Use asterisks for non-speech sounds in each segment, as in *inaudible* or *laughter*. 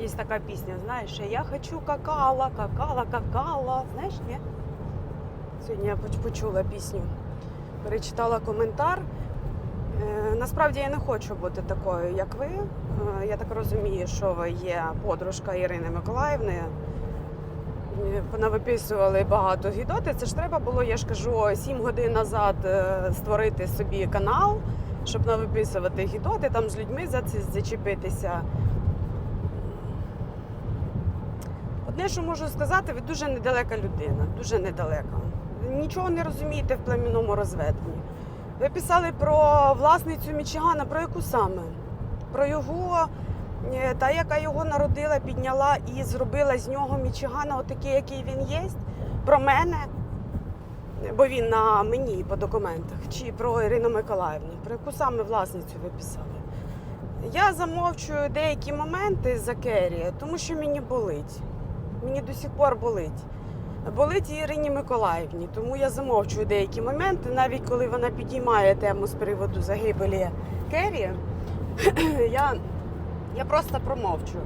Є така пісня, знаєш, я хочу какала, какала, какала. Знаєш, ні? Сьогодні я почула пісню, перечитала коментар. Е, Насправді я не хочу бути такою, як ви. Е, Я так розумію, що ви є подружка Ірини Миколаївни. Е, Понавиписували багато гідоти. Це ж треба було, я ж кажу, 7 годин назад е, створити собі канал, щоб навиписувати гідоти, там з людьми зачепитися. Одне, що можу сказати, ви дуже недалека людина, дуже недалека. Нічого не розумієте в племінному розведенні. Ви писали про власницю Мічигана, про яку саме? Про його, е, та, яка його народила, підняла і зробила з нього Мічигана, отакий, який він є. Про мене, бо він на мені по документах, чи про Ірину Миколаївну, про яку саме власницю ви писали. Я замовчую деякі моменти за Керрі, тому що мені болить. Мені до сих пор болить. Болить Ірині Миколаївні, тому я замовчую деякі моменти, навіть коли вона підіймає тему з приводу загибелі Керрі, *clears throat* я, я просто промовчую.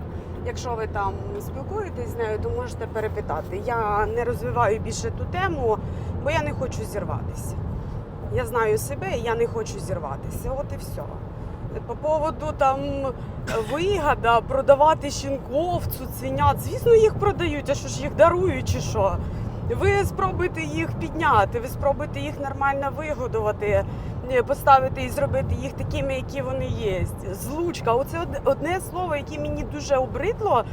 Якщо ви там спілкуєтесь з нею, то можете перепитати. Я не розвиваю більше ту тему, бо я не хочу зірватися. Я знаю себе і я не хочу зірватися. От і все. По поводу там вигода продавати щенков, цуценят. Звісно, їх продають, а що ж їх дарують чи що? Ви спробуйте їх підняти, ви спробуйте їх нормально вигодувати, е, поставити і зробити їх такими, які вони є. Злучка. Оце одне слово, яке мені дуже обридло,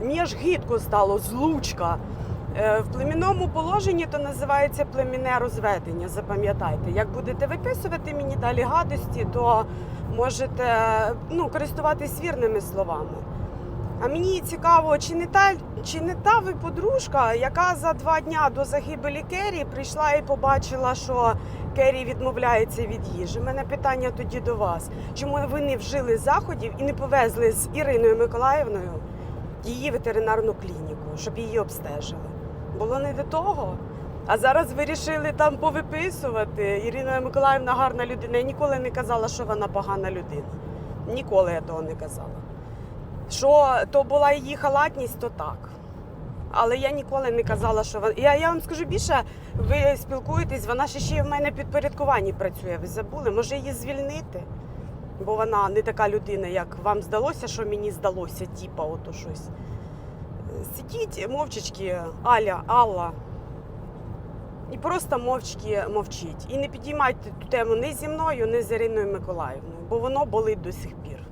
мені аж гидко стало злучка. Е, В племінному положенні то називається племінне розведення. Запам'ятайте, як будете виписувати мені далі гадості, то можете ну, користуватись вірними словами. А мені цікаво, чи не та чи не та ви подружка, яка за два дня до загибелі Керрі прийшла і побачила, що Керрі відмовляється від їжі. У мене питання тоді до вас. Чому ви не вжили заходів і не повезли з Іриною Миколаївною її ветеринарну клініку, щоб її обстежили? Було не до того. А зараз вирішили там повиписувати. Ірина Миколаївна гарна людина. Я ніколи не казала, що вона погана людина. Ніколи я того не казала. Що то була її халатність, то так. Але я ніколи не казала, що вона. Я, я вам скажу більше, ви спілкуєтесь, вона ще ще в мене підпорядкуванні працює. Ви забули? Може її звільнити? Бо вона не така людина, як вам здалося, що мені здалося, типа, ото щось. Сидіть мовчечки, Аля, Алла. І просто мовчки мовчіть. І не підіймайте ту тему ні зі мною, ні з Іриною Миколаївною, бо воно болить до сих пір.